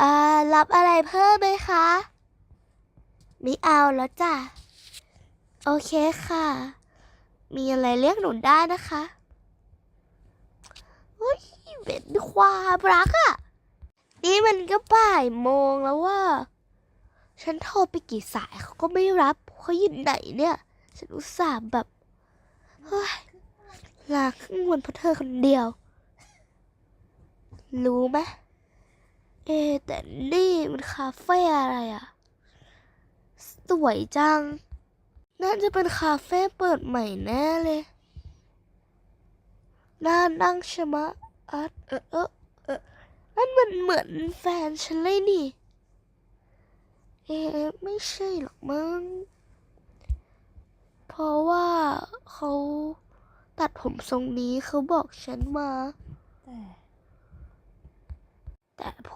อ่ารับอะไรเพิ่มไหมคะไม่เอาแล้วจ้ะ โอเคค่ะ มีอะไรเรียกหนูได้นะคะเฮ้ยเป็นความรักอะนี่มันก็บ่ายโมงแล้วว่า ฉันโทรไปกี่สายเขาก็ไม่รับเขาอยู่ไหนเนี่ย ฉันอุตส่าห์แบบเฮ้ยลาครึ่งวันเพราะเธอคนเดียว รู้ไหม แต่นี่มันคาเฟ่อะไรอะสวยจัง น่าจะเป็นคาเฟ่เปิดใหม่แน่เลย น่านั่งใช่ไหมะอัดเออเออเออนั่นมันเหมือนแฟนฉันเลยนี่ เอะไม่ใช่หรอกมั้ง เพราะว่าเขาตัดผมทรงนี้เขาบอกฉันมาแต่